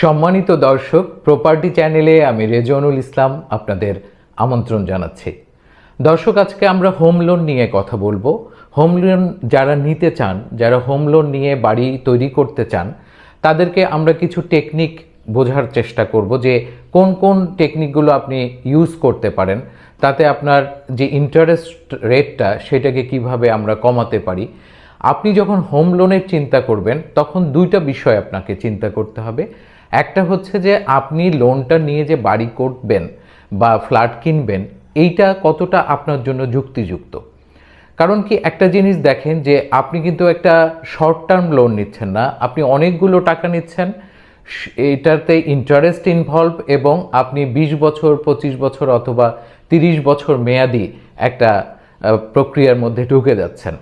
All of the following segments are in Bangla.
সম্মানিত দর্শক প্রপার্টি চ্যানেলে আমি রেজনুল ইসলাম আপনাদের আমন্ত্রণ জানাচ্ছি। দর্শক, আজকে আমরা হোম লোন নিয়ে কথা বলব। হোম লোন যারা নিতে চান, যারা হোম লোন নিয়ে বাড়ি তৈরি করতে চান, তাদেরকে আমরা কিছু টেকনিক বোঝার চেষ্টা করব যে কোন কোন টেকনিকগুলো আপনি ইউজ করতে পারেন, তাতে আপনার যে ইন্টারেস্ট রেটটা সেটাকে কীভাবে আমরা কমাতে পারি। আপনি যখন হোম লোনের চিন্তা করবেন, তখন দুইটা বিষয় আপনাকে চিন্তা করতে হবে। একটা হচ্ছে যে আপনি লোনটা নিয়ে যে বাড়ি করবেন বা ফ্ল্যাট কিনবেন, এইটা কতটা আপনার জন্য যুক্তিযুক্ত? কারণ কি একটা জিনিস দেখেন যে আপনি কিন্তু একটা শর্ট টার্ম লোন নিচ্ছেন না, আপনি অনেকগুলো টাকা নিচ্ছেন, এটাতে ইন্টারেস্ট ইনভলভ এবং আপনি বিশ বছর, পঁচিশ বছর অথবা তিরিশ বছর মেয়াদি একটা প্রক্রিয়ার মধ্যে ঢুকে যাচ্ছেন।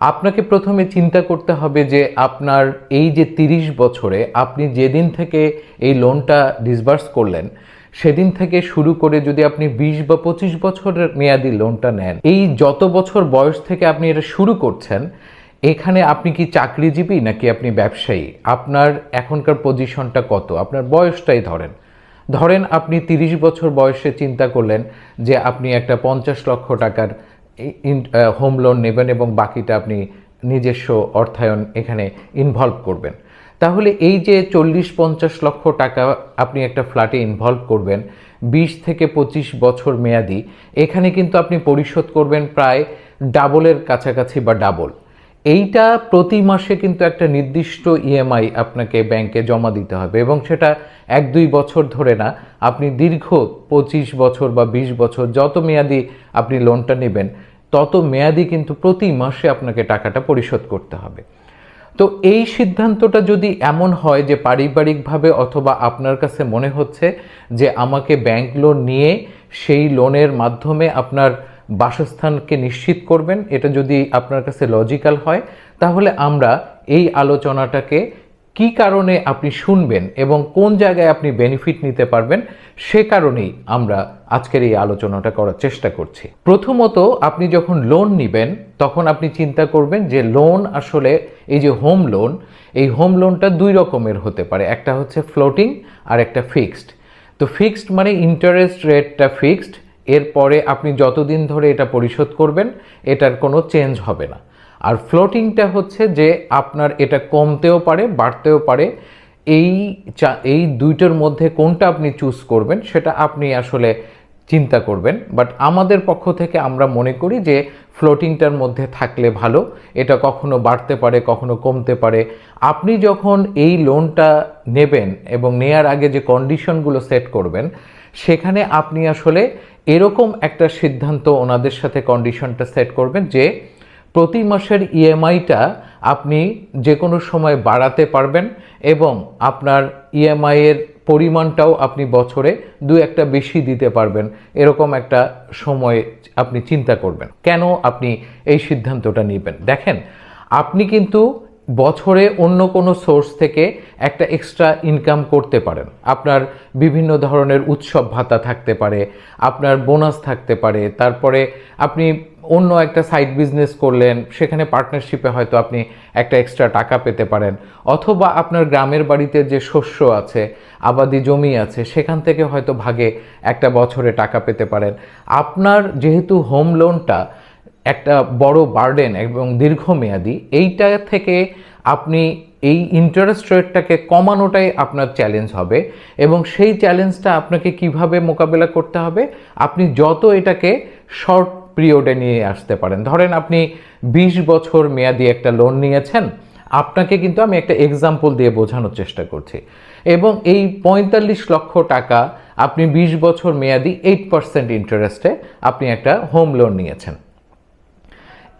আপনাকে প্রথমে চিন্তা করতে হবে যে আপনার এই যে তিরিশ বছরে আপনি যেদিন থেকে এই লোনটা ডিসবার্স করলেন, সেদিন থেকে শুরু করে যদি আপনি বিশ বা পঁচিশ বছরের মেয়াদি লোনটা নেন, এই যত বছর বয়স থেকে আপনি এটা শুরু করছেন, এখানে আপনি কি চাকরিজীবী নাকি আপনি ব্যবসায়ী? আপনার এখনকার পজিশনটা কত? আপনার বয়সটাই ধরেন। ধরেন আপনি তিরিশ বছর বয়সে চিন্তা করলেন যে আপনি একটা পঞ্চাশ লক্ষ টাকার হোম লোন নেবেন এবং বাকিটা আপনি নিজস্ব অর্থায়ন এখানে ইনভলভ করবেন। তাহলে এই যে চল্লিশ পঞ্চাশ লক্ষ টাকা আপনি একটা ফ্ল্যাটে ইনভলভ করবেন, বিশ থেকে পঁচিশ বছর মেয়াদি, এখানে কিন্তু আপনি পরিশোধ করবেন প্রায় ডাবলের কাছাকাছি বা ডাবল এইটা প্রতি মাসে কিন্তু একটা নির্দিষ্ট ইএমআই আপনাকে ব্যাংকে জমা দিতে হবে এবং সেটা এক দুই বছর ধরে না, আপনি দীর্ঘ পঁচিশ বছর বা বিশ বছর যত মেয়াদি আপনি লোনটা নেবেন তত মেয়াদি কিন্তু প্রতি মাসে আপনাকে টাকাটা পরিশোধ করতে হবে। তো এই সিদ্ধান্তটা যদি এমন হয় যে পারিবারিকভাবে অথবা আপনার কাছে মনে হচ্ছে যে আমাকে ব্যাংক লোন নিয়ে সেই লোনের মাধ্যমে আপনার বাসস্থানকে নিশ্চিত করবেন, এটা যদি আপনার কাছে লজিক্যাল হয়, তাহলে আমরা এই আলোচনাটাকে কি কারণে আপনি শুনবেন এবং কোন জায়গায় আপনি বেনিফিট নিতে পারবেন, সে কারণেই আমরা আজকের এই আলোচনাটা করার চেষ্টা করছি। প্রথমত, আপনি যখন লোন নেবেন, তখন আপনি চিন্তা করবেন যে লোন আসলে এই যে হোম লোন এই হোম লোনটা দুই রকমের হতে পারে। একটা হচ্ছে ফ্লোটিং আর একটা ফিক্সড তো ফিক্সড মানে ইন্টারেস্ট রেটটা ফিক্সড এরপরে আপনি যতদিন ধরে এটা পরিশোধ করবেন, এটার কোনো চেঞ্জ হবে না। আর ফ্লোটিংটা হচ্ছে যে আপনার এটা কমতেও পারে, বাড়তেও পারে। এই এই দুইটার মধ্যে কোনটা আপনি চুজ করবেন, সেটা আপনি আসলে চিন্তা করবেন। বাট আমাদের পক্ষ থেকে আমরা মনে করি যে ফ্লোটিংটার মধ্যে থাকলে ভালো। এটা কখনো বাড়তে পারে, কখনো কমতে পারে। আপনি যখন এই লোনটা নেবেন এবং নেয়ার আগে যে কন্ডিশনগুলো সেট করবেন, সেখানে আপনি আসলে এরকম একটা সিদ্ধান্ত ওনাদের সাথে কন্ডিশনটা সেট করবেন যে প্রতি মাসের ইএমআইটা আপনি যে কোনো সময় বাড়াতে পারবেন এবং আপনার ইএমআই এর পরিমাণটাও আপনি বছরে দু একটা বেশি দিতে পারবেন। এরকম একটা সময় আপনি চিন্তা করবেন। কেন আপনি এই সিদ্ধান্তটা নেবেন? দেখেন, আপনি কিন্তু বছরে অন্য কোনো সোর্স থেকে একটা এক্সট্রা ইনকাম করতে পারেন। আপনার বিভিন্ন ধরনের উৎসব ভাতা থাকতে পারে, আপনার বোনাস থাকতে পারে, তারপরে আপনি অন্য একটা সাইড বিজনেস করলেন, সেখানে পার্টনারশিপে হয়তো আপনি একটা এক্সট্রা টাকা পেতে পারেন। অথবা আপনার গ্রামের বাড়িতে যে শস্য আছে, আবাদি জমি আছে, সেখান থেকে হয়তো ভাগে একটা বছরে টাকা পেতে পারেন। আপনার যেহেতু হোম লোনটা একটা বড় বার্ডেন এবং দীর্ঘমেয়াদী, এইটা থেকে আপনি এই ইন্টারেস্ট রেটটাকে কমানোটাই আপনার চ্যালেঞ্জ হবে এবং সেই চ্যালেঞ্জটা আপনাকে কীভাবে মোকাবেলা করতে হবে? আপনি যত এটাকে শর্ট পিরিয়ডে নিয়ে আসতে পারেন। ধরেন আপনি বিশ বছর মেয়াদি একটা লোন নিয়েছেন, আপনাকে কিন্তু আমি একটা এক্সাম্পল দিয়ে বোঝানোর চেষ্টা করছি। এবং এই পঁয়তাল্লিশ লক্ষ টাকা আপনি বিশ বছর মেয়াদি এইট পার্সেন্ট ইন্টারেস্টে আপনি একটা হোম লোন নিয়েছেন।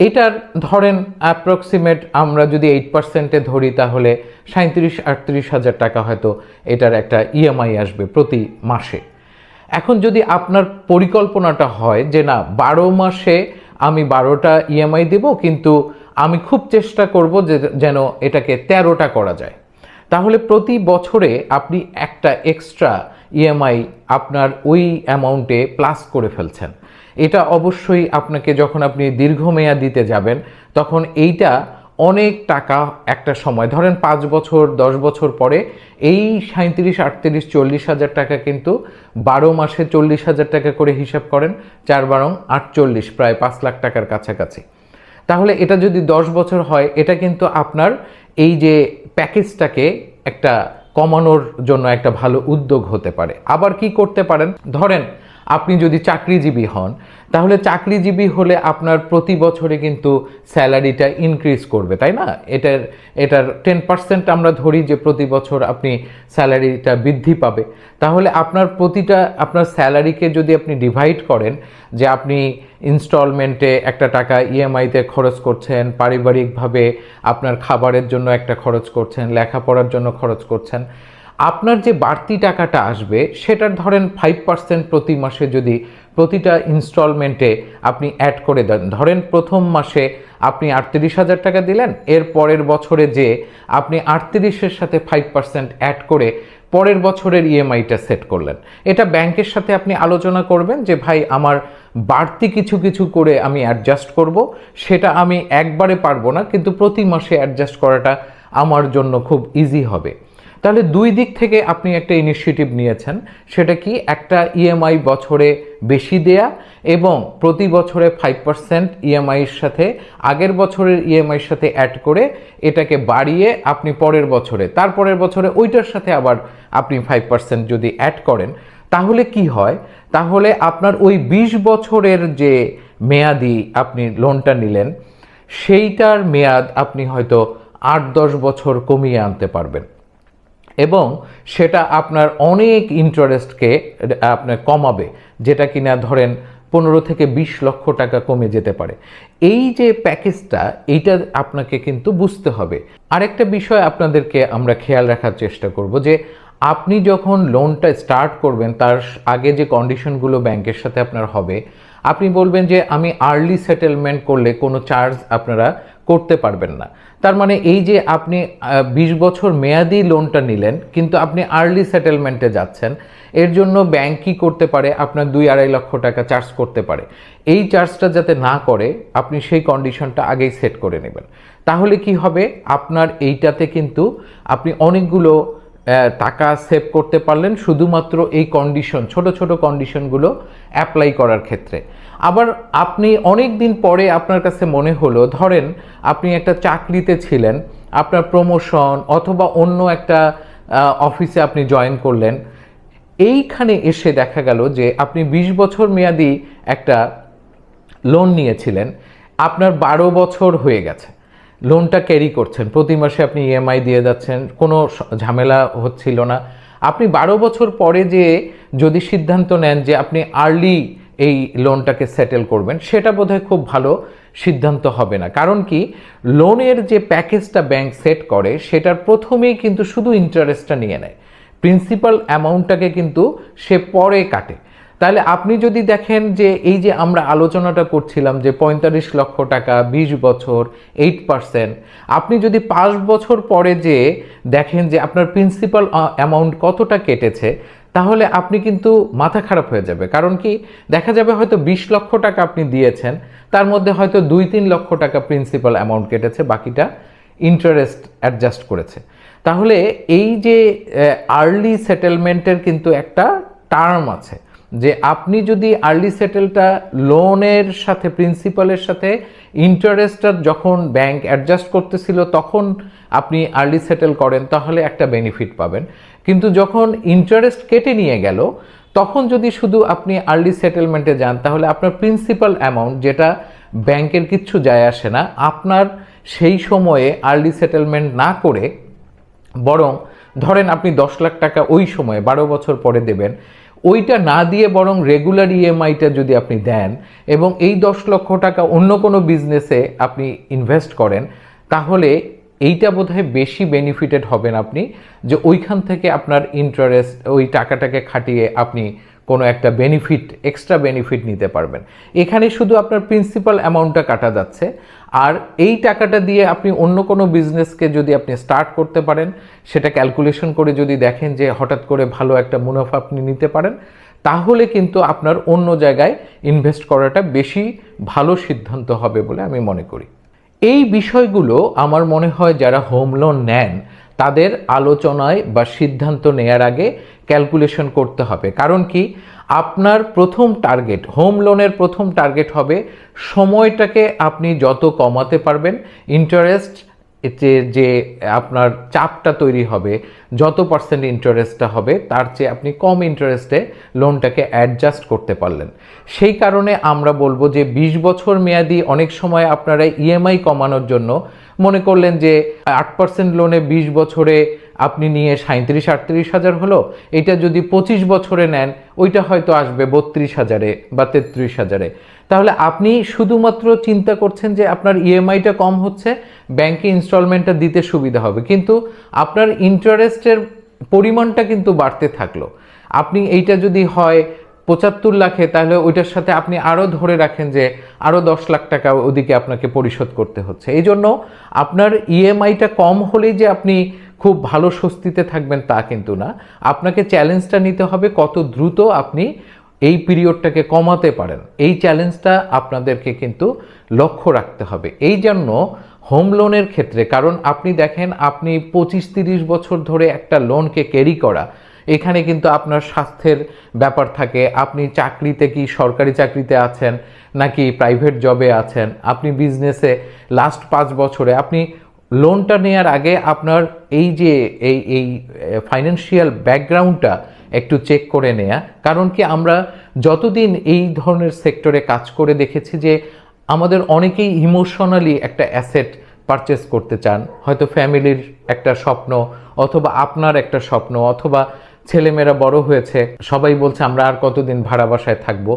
এটার ধরেন অ্যাপ্রক্সিমেট আমরা যদি এইট পার্সেন্টে ধরি তাহলে সাঁত্রিশ আটত্রিশ হাজার টাকা হয়তো এটার একটা ইএমআই আসবে প্রতি মাসে। এখন যদি আপনার পরিকল্পনাটা হয় যে না, বারো মাসে আমি বারোটা ইএমআই দেব, কিন্তু আমি খুব চেষ্টা করব যে যেন এটাকে তেরোটা করা যায়। তাহলে প্রতি বছরে আপনি একটা এক্সট্রা ইএমআই আপনার ওই অ্যামাউন্টে প্লাস করে ফেলছেন। এটা অবশ্যই আপনাকে যখন আপনি দীর্ঘমেয়াদিতে যাবেন, তখন এইটা অনেক টাকা একটা সময়। ধরেন পাঁচ বছর, দশ বছর পরে এই সাঁত্রিশ আটত্রিশ, চল্লিশ হাজার টাকা কিন্তু বারো মাসে চল্লিশ হাজার টাকা করে হিসাব করেন, চার বারং আটচল্লিশ, প্রায় পাঁচ লাখ টাকার কাছাকাছি। তাহলে এটা যদি দশ বছর হয়, এটা কিন্তু আপনার এই যে প্যাকেজটাকে একটা কমানোর জন্য একটা ভালো উদ্যোগ হতে পারে। আবার কি করতে পারেন? ধরেন আপনি যদি চাকরিজীবী হন, তাহলে চাকরিজীবী হলে আপনার প্রতি বছরে কিন্তু স্যালারিটা ইনক্রিজ করবে, তাই না? এটার এটার টেন পার্সেন্ট আমরা ধরি যে প্রতি বছর আপনি স্যালারিটা বৃদ্ধি পাবে। তাহলে আপনার প্রতিটা, আপনার স্যালারিকে যদি আপনি ডিভাইড করেন, যে আপনি ইনস্টলমেন্টে একটা টাকা ইএমআইতে খরচ করছেন, পারিবারিকভাবে আপনার খাবারের জন্য একটা খরচ করছেন, লেখাপড়ার জন্য খরচ করছেন আপনার যে বাড়তি টাকাটা আসবে, সেটার ধরেন ফাইভ পার্সেন্ট প্রতি মাসে যদি প্রতিটা ইনস্টলমেন্টে আপনি অ্যাড করে দেন। ধরেন প্রথম মাসে আপনি আটত্রিশ হাজার টাকা দিলেন, এর পরের বছরে যে আপনি আটত্রিশের সাথে ফাইভ পার্সেন্ট অ্যাড করে পরের বছরের ইএমআইটা সেট করলেন। এটা ব্যাংকের সাথে আপনি আলোচনা করবেন যে, ভাই, আমার বাড়তি কিছু কিছু করে আমি অ্যাডজাস্ট করব। সেটা আমি একবারে পারব না, কিন্তু প্রতি মাসে অ্যাডজাস্ট করাটা আমার জন্য খুব ইজি হবে। তাহলে দুই দিক থেকে আপনি একটা ইনিশিয়েটিভ নিয়েছেন। সেটা কি? একটা ইএমআই বছরে বেশি দেয়া এবং প্রতি বছরে ফাইভ পার্সেন্ট ইএমআইয়ের সাথে আগের বছরের ইএমআইয়ের সাথে অ্যাড করে এটাকে বাড়িয়ে আপনি পরের বছরে, তারপরের বছরে ওইটার সাথে আবার আপনি ফাইভ পার্সেন্ট যদি অ্যাড করেন, তাহলে কি হয়? তাহলে আপনার ওই বিশ বছরের যে মেয়াদি আপনি লোনটা নিলেন, সেইটার মেয়াদ আপনি হয়তো আট দশ বছর কমিয়ে আনতে পারবেন। এবং সেটা আপনার অনেক ইন্টারেস্টকে, আপনার কমাবে, যেটা কিনা ধরেন পনেরো থেকে বিশ লক্ষ টাকা কমে যেতে পারে। এই যে প্যাকেজটা, এইটা আপনাকে কিন্তু বুঝতে হবে। আরেকটা বিষয় আপনাদেরকে আমরা খেয়াল রাখার চেষ্টা করব যে, আপনি যখন লোনটা স্টার্ট করবেন, তার আগে যে কন্ডিশনগুলো ব্যাংকের সাথে আপনার হবে, আপনি বলবেন যে, আমি আর্লি সেটেলমেন্ট করলে কোনো চার্জ আপনারা করতে পারবেন না। তার মানে এই যে আপনি বিশ বছর মেয়াদি লোনটা নিলেন, কিন্তু আপনি আর্লি সেটেলমেন্টে যাচ্ছেন, এর জন্য ব্যাংক কী করতে পারে? আপনার দুই আড়াই লক্ষ টাকা চার্জ করতে পারে। এই চার্জটা যাতে না করে, আপনি সেই কন্ডিশনটা আগেই সেট করে নেবেন। তাহলে কি হবে? আপনার এইটাতে কিন্তু আপনি অনেকগুলো টাকা সেভ করতে পারলেন শুধুমাত্র এই কন্ডিশন ছোট ছোট কন্ডিশনগুলো অ্যাপ্লাই করার ক্ষেত্রে। আবার আপনি অনেক দিন পরে আপনার কাছে মনে হলো, ধরেন আপনি একটা চাকরিতে ছিলেন, আপনার প্রমোশন অথবা অন্য একটা অফিসে আপনি জয়েন করলেন, এইখানে এসে দেখা গেল যে আপনি ২০ বছর মেয়াদি একটা লোন নিয়েছিলেন, আপনার বারো বছর হয়ে গেছে। লোনটা ক্যারি করছেন। প্রতি মাসে আপনি ইএমআই দিয়ে যাচ্ছেন, কোনো ঝামেলা হচ্ছিল না। আপনি বারো বছর পরে যে যদি সিদ্ধান্ত নেন যে আপনি আর্লি এই লোনটাকে সেটেল করবেন, সেটা বোধহয় খুব ভালো সিদ্ধান্ত হবে না। কারণ কি? লোনের যে প্যাকেজটা ব্যাংক সেট করে, সেটার প্রথমেই কিন্তু শুধু ইন্টারেস্টটা নিয়ে নেয়। প্রিন্সিপাল অ্যামাউন্টটাকে কিন্তু সে পরে কাটে। তাহলে আপনি যদি দেখেন যে এই যে আমরা আলোচনাটা করছিলাম যে পঁয়তাল্লিশ লক্ষ টাকা ২০ বছর এইট পারসেন্ট আপনি যদি পাঁচ বছর পরে যে দেখেন যে আপনার প্রিন্সিপাল অ্যামাউন্ট কতটা কেটেছে, তাহলে আপনি কিন্তু মাথা খারাপ হয়ে যাবে। কারণ কি? দেখা যাবে হয়তো বিশ লক্ষ টাকা আপনি দিয়েছেন, তার মধ্যে হয়তো দুই, তিন লক্ষ টাকা প্রিন্সিপাল অ্যামাউন্ট কেটেছে, বাকিটা ইন্টারেস্ট অ্যাডজাস্ট করেছে। তাহলে এই যে আর্লি সেটেলমেন্টের কিন্তু একটা টার্ম আছে। যে আপনি যদি আর্লি সেটেলটা লোনের সাথে প্রিন্সিপালের সাথে ইন্টারেস্টটা যখন ব্যাংক অ্যাডজাস্ট করতেছিল, তখন আপনি আর্লি সেটেল করেন, তাহলে একটা বেনিফিট পাবেন। কিন্তু যখন ইন্টারেস্ট কেটে নিয়ে গেল, তখন যদি শুধু আপনি আর্লি সেটেলমেন্টে যান, তাহলে আপনার প্রিন্সিপাল অ্যামাউন্ট যেটা ব্যাংকের কিচ্ছু যায় আসে না, আপনার সেই সময়ে আর্লি সেটেলমেন্ট না করে, বরং ধরেন আপনি দশ লাখ টাকা ওই সময়ে, বারো বছর পরে দেবেন ওইটা না দিয়ে বরং রেগুলার ইএমআইটা যদি আপনি দেন এবং এই দশ লক্ষ টাকা অন্য কোনো বিজনেসে আপনি ইনভেস্ট করেন, তাহলে এইটা বোধহয় বেশি বেনিফিটেড হবেন আপনি যে ওইখান থেকে আপনার ইন্টারেস্ট ওই টাকাটাকে খাটিয়ে আপনি কোনো একটা বেনিফিট এক্সট্রা বেনিফিট নিতে পারবেন। এখানে শুধু আপনার প্রিন্সিপাল অ্যামাউন্টটা কাটা যাচ্ছে। আর এই টাকাটা দিয়ে আপনি অন্য কোনো বিজনেসকে যদি আপনি স্টার্ট করতে পারেন, সেটা ক্যালকুলেশন করে যদি দেখেন যে হঠাৎ করে ভালো একটা মুনাফা আপনি নিতে পারেন, তাহলে কিন্তু আপনার অন্য জায়গায় ইনভেস্ট করাটা বেশি ভালো সিদ্ধান্ত হবে বলে আমি মনে করি। এই বিষয়গুলো আমার মনে হয় যারা হোম লোন নেন, তাদের আলোচনায় বা সিদ্ধান্ত নেয়ার আগে ক্যালকুলেশন করতে হবে। কারণ কি? আপনার প্রথম টার্গেট হোম লোনের প্রথম টার্গেট হবে সময়টাকে আপনি যত কমাতে পারবেন ইন্টারেস্ট যে যে আপনার চাপটা তৈরি হবে, যত পার্সেন্ট ইন্টারেস্টটা হবে, তার চেয়ে আপনি কম ইন্টারেস্টে লোনটাকে অ্যাডজাস্ট করতে পারলেন। সেই কারণে আমরা বলব যে ২০ বছর মেয়াদি অনেক সময় আপনারা ইএমআই কমানোর জন্য মনে করলেন যে আট পার্সেন্ট লোনে ২০ বছরে আপনি নিয়ে সাঁত্রিশ আটত্রিশ হাজার হলো, এটা যদি পঁচিশ বছরে নেন, ওইটা হয়তো আসবে বত্রিশ হাজারে বা তেত্রিশ হাজারে। তাহলে আপনি শুধুমাত্র চিন্তা করছেন যে আপনার ইএমআইটা কম হচ্ছে ব্যাংকে ইনস্টলমেন্টটা দিতে সুবিধা হবে। কিন্তু আপনার ইন্টারেস্টের পরিমাণটা কিন্তু বাড়তে থাকল। আপনি এইটা যদি হয় পঁচাত্তর লাখে, তাহলে ওইটার সাথে আপনি আরও ধরে রাখেন যে আরও দশ লাখ টাকা ওদিকে আপনাকে পরিশোধ করতে হচ্ছে। এই জন্য আপনার ইএমআইটা কম হলেই যে আপনি খুব ভালো স্বস্তিতে থাকবেন তা কিন্তু না। আপনাকে চ্যালেঞ্জটা নিতে হবে কত দ্রুত আপনি এই পিরিয়ডটাকে কমাতে পারেন। এই চ্যালেঞ্জটা আপনাদেরকে কিন্তু লক্ষ্য রাখতে হবে। এই জন্য হোম লোনের ক্ষেত্রে, কারণ আপনি দেখেন আপনি পঁচিশ তিরিশ বছর ধরে একটা লোনকে ক্যারি করা, এখানে কিন্তু আপনার স্বাস্থ্যের ব্যাপার থাকে। আপনি চাকরিতে কি সরকারি চাকরিতে আছেন নাকি প্রাইভেট জবে আছেন? আপনি বিজনেসে লাস্ট পাঁচ বছরে, আপনি লোনটা নেওয়ার আগে আপনার এই যে, এই এই ফাইন্যান্সিয়াল ব্যাকগ্রাউন্ডটা একটু চেক করে নেয়া। কারণ কি আমরা যতদিন এই ধরনের সেক্টরে কাজ করে দেখেছি যে, আমাদের অনেকেই ইমোশনালি একটা অ্যাসেট পারচেস করতে চান। হয়তো ফ্যামিলির একটা স্বপ্ন, অথবা আপনার একটা স্বপ্ন, অথবা ছেলেমেয়েরা বড় হয়েছে, সবাই বলছে আমরা আর কতদিন ভাড়া বাসায় থাকব।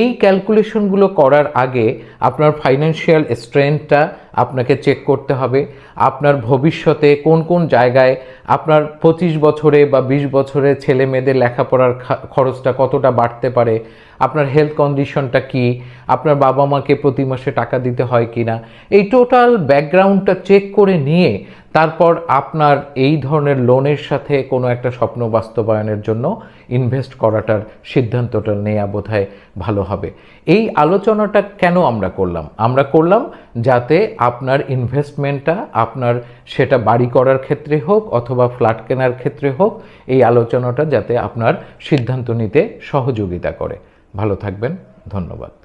এই ক্যালকুলেশনগুলো করার আগে আপনার ফাইন্যান্সিয়াল স্ট্রেংথটা আপনাকে চেক করতে হবে। আপনার ভবিষ্যতে কোন কোন জায়গায় আপনার পঁচিশ বছরে বা বিশ বছরে ছেলে মেয়েদের লেখাপড়ার খরচটা কতটা বাড়তে পারে, আপনার হেলথ কন্ডিশনটা কি, আপনার বাবা মাকে প্রতি মাসে টাকা দিতে হয় কি না এই টোটাল ব্যাকগ্রাউন্ডটা চেক করে নিয়ে তারপর আপনার এই ধরনের লোনের সাথে কোনো একটা স্বপ্ন বাস্তবায়নের জন্য ইনভেস্ট করাটার সিদ্ধান্তটা নেওয়া বোধহয় ভালো হবে। এই আলোচনাটা কেন আমরা করলাম? আমরা করলাম যাতে আপনার ইনভেস্টমেন্টটা আপনার সেটা বাড়ি করার ক্ষেত্রে হোক অথবা ফ্ল্যাট কেনার ক্ষেত্রে হোক, এই আলোচনাটা যাতে আপনার সিদ্ধান্ত নিতে সহযোগিতা করে। ভালো থাকবেন, ধন্যবাদ।